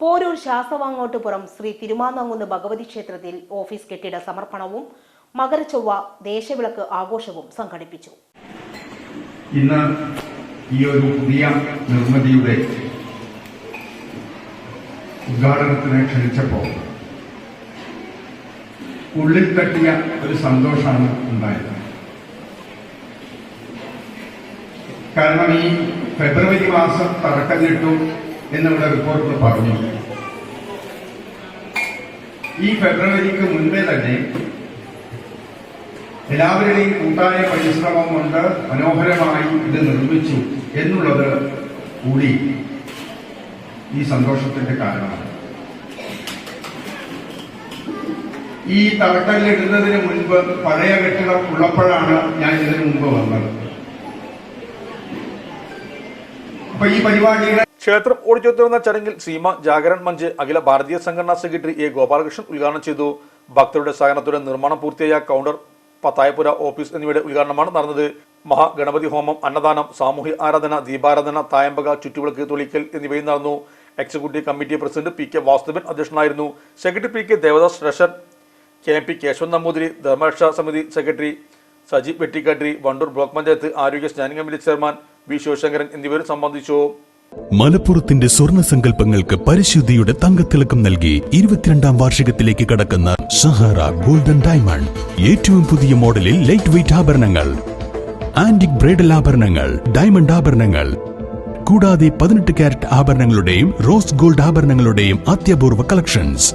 പോരൂർ ശാസവാങ്ങോട്ടുപുറം ശ്രീ തിരുമാന്നാങ്കുന്ന് ഭഗവതി ക്ഷേത്രത്തിൽ ഓഫീസ് കെട്ടിട സമർപ്പണവും മകരച്ചൊവ്വ ദേശവിളക്ക് ആഘോഷവും സംഘടിപ്പിച്ചു. ഇന്ന് ഈ ഒരു പുതിയ നിർമ്മിതിയുടെ ഉദ്ഘാടനത്തിന് ക്ഷണിച്ചപ്പോൾ ഉള്ളിൽ തട്ടിയ ഒരു സന്തോഷമാണ് ഉണ്ടായത്. കാരണം ഈ ഫെബ്രുവരി മാസം തറക്കല്ലിട്ടു എന്നിവിടെ റിപ്പോർട്ടിൽ പറഞ്ഞു. ഈ ഫെബ്രുവരിക്ക് മുൻപേ തന്നെ എല്ലാവരുടെയും കൂട്ടായ പരിശ്രമം കൊണ്ട് മനോഹരമായി ഇത് നിർമ്മിച്ചു എന്നുള്ളത് കൂടി ഈ സന്തോഷത്തിന്റെ കാരണമാണ്. ഈ തറക്കല്ലിടുന്നതിന് മുൻപ് പഴയ കെട്ടിടം ഉള്ളപ്പോഴാണ് ഞാൻ ഇതിനു മുമ്പ് വന്നത്. അപ്പൊ ഈ പരിപാടിയുടെ ക്ഷേത്രം ഓടിച്ചെത്തുന്ന ചടങ്ങിൽ സീമ ജാഗരൺ മഞ്ച് അഖില ഭാരതീയ സംഘടനാ സെക്രട്ടറി എ ഗോപാലകൃഷ്ണൻ ഉദ്ഘാടനം ചെയ്തു. ഭക്തരുടെ സഹകരണത്തോടെ നിർമ്മാണം പൂർത്തിയായ കൗണ്ടർ പത്തായപുര ഓഫീസ് എന്നിവയുടെ ഉദ്ഘാടനമാണ് നടന്നത്. മഹാഗണപതി ഹോമം അന്നദാനം സാമൂഹ്യ ആരാധന ദീപാരാധന തായമ്പക ചുറ്റുവിളക്ക് തൊളിക്കൽ എന്നിവയും നടന്നു. Executive committee president P K Vasudevan അധ്യക്ഷനായിരുന്നു. Secretary P K Devadas treasurer K M P Kesavan Namboothiri Dharmaraksha Samithi secretary Saji Vettikkatti Wandoor block panchayat ആരോഗ്യ standing committee chairman V Sivasankaran എന്നിവരും സംബന്ധിച്ചു. മലപ്പുറത്തിന്റെ സ്വർണ സങ്കല്പങ്ങൾക്ക് പരിശുദ്ധിയുടെ തങ്കത്തിളക്കം നൽകി ഇരുപത്തിരണ്ടാം വാർഷികത്തിലേക്ക് കടക്കുന്ന സഹാറ ഗോൾഡൻ ഡയമണ്ട്. ഏറ്റവും പുതിയ മോഡലിൽ ലൈറ്റ് വെയിറ്റ് ആഭരണങ്ങൾ ആന്റിക് ബ്രൈഡൽ ആഭരണങ്ങൾ ഡയമണ്ട് ആഭരണങ്ങൾ. കൂടാതെ പതിനെട്ട് കാരറ്റ് ആഭരണങ്ങളുടെയും റോസ് ഗോൾഡ് ആഭരണങ്ങളുടെയും അത്യപൂർവ കളക്ഷൻസ്